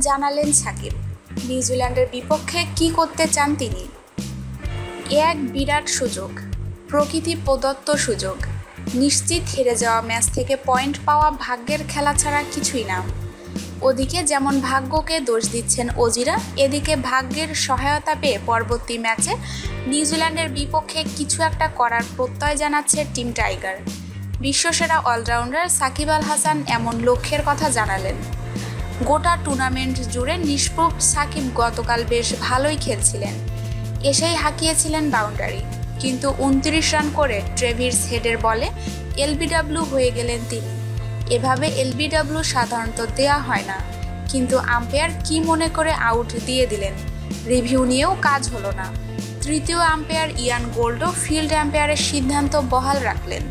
জানালেন সাকিব নিউজিল্যান্ডের বিপক্ষে কি করতে চান তিনি? এ এক বিরাট সুযোগ, প্রকৃতি প্রদত্ত সুযোগ। নিশ্চিত হেরে যাওয়া ম্যাচ থেকে পয়েন্ট পাওয়া ভাগ্যের খেলা ছাড়া কিছুই না। ওদিকে যেমন ভাগ্যকে দোষ দিচ্ছেন অজিরা এদিকে ভাগ্যের সহায়তা পেয়ে পরবর্তী ম্যাচে নিউজিল্যান্ডের বিপক্ষে কিছু একটা করার প্রত্যয় জানাচ্ছে টিম টাইগার। বিশ্বসেরা অলরাউন্ডার সাকিব আল হাসান এমন লক্ষ্যের কথা জানালেন। গোটা টুর্নামেন্ট জুড়ে নিষ্প্রুপ সাকিব গতকাল বেশ ভালোই খেলছিলেন। এসেই হাঁকিয়েছিলেন বাউন্ডারি। কিন্তু উনত্রিশ রান করে ট্রেভিস হেডের বলে এলবিডাব্লিউ হয়ে গেলেন তিনি। এভাবে এলবিডাব্লিউ সাধারণত দেয়া হয় না। কিন্তু আম্পায়ার কি মনে করে আউট দিয়ে দিলেন? রিভিউ নিয়েও কাজ হলো না। তৃতীয় আম্পায়ার ইয়ান গোল্ডও ফিল্ড আম্পায়ারের সিদ্ধান্ত বহাল রাখলেন।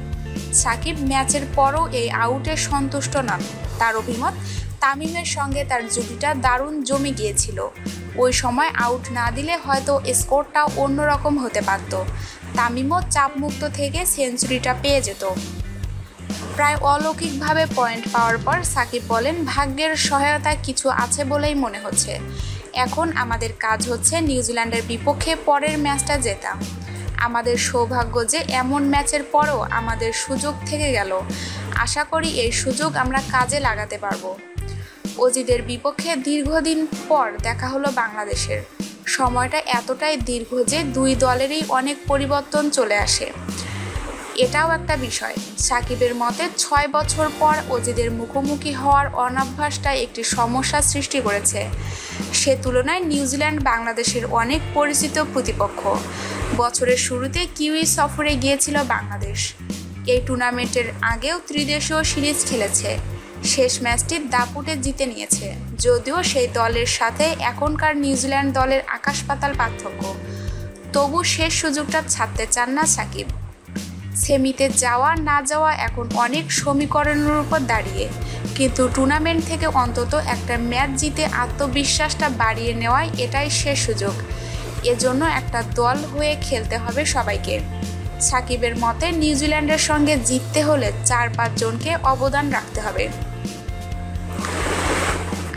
সাকিব ম্যাচের পরও এই আউটে সন্তুষ্ট নন। তার অভিমত তামিমের সঙ্গে তার জুটিটা দারুণ জমে গিয়েছিল। ওই সময় আউট না দিলে হয়তো স্কোরটাও অন্যরকম হতে পারত। তামিমও চাপমুক্ত থেকে সেঞ্চুরিটা পেয়ে যেত। প্রায় অলৌকিকভাবে পয়েন্ট পাওয়ার পর সাকিব বলেন, ভাগ্যের সহায়তা কিছু আছে বলেই মনে হচ্ছে। এখন আমাদের কাজ হচ্ছে নিউজিল্যান্ডের বিপক্ষে পরের ম্যাচটা জেতা। আমাদের সৌভাগ্য যে এমন ম্যাচের পরও আমাদের সুযোগ থেকে গেল। আশা করি এই সুযোগ আমরা কাজে লাগাতে পারব। অজিদের বিপক্ষে দীর্ঘদিন পর দেখা হলো বাংলাদেশের। সময়টা এতটাই দীর্ঘ যে দুই দলেরই অনেক পরিবর্তন চলে আসে। এটাও একটা বিষয়। সাকিবের মতে ছয় বছর পর অজিদের মুখোমুখি হওয়ার অনাভ্যাসটাই একটি সমস্যা সৃষ্টি করেছে। সে তুলনায় নিউজিল্যান্ড বাংলাদেশের অনেক পরিচিত প্রতিপক্ষ। বছরের শুরুতে কিউই সফরে গিয়েছিল বাংলাদেশ। এই টুর্নামেন্টের আগেও ত্রিদেশীয় সিরিজ খেলেছে। শেষ ম্যাচটি দাপুটে জিতে নিয়েছে, যদিও সেই দলের সাথে এখনকার নিউজিল্যান্ড দলের আকাশ পাতাল পার্থক্য। তবু শেষ সুযোগটা ছাড়তে চান না সাকিব। সেমিতে যাওয়া না যাওয়া এখন অনেক সমীকরণের উপর দাঁড়িয়ে, কিন্তু টুর্নামেন্ট থেকে অন্তত একটা ম্যাচ জিতে আত্মবিশ্বাসটা বাড়িয়ে নেওয়াই এটাই শেষ সুযোগ। এজন্য একটা দল হয়ে খেলতে হবে সবাইকে। সাকিবের মতে, নিউজিল্যান্ডের সঙ্গে জিততে হলে চার পাঁচজনকে অবদান রাখতে হবে।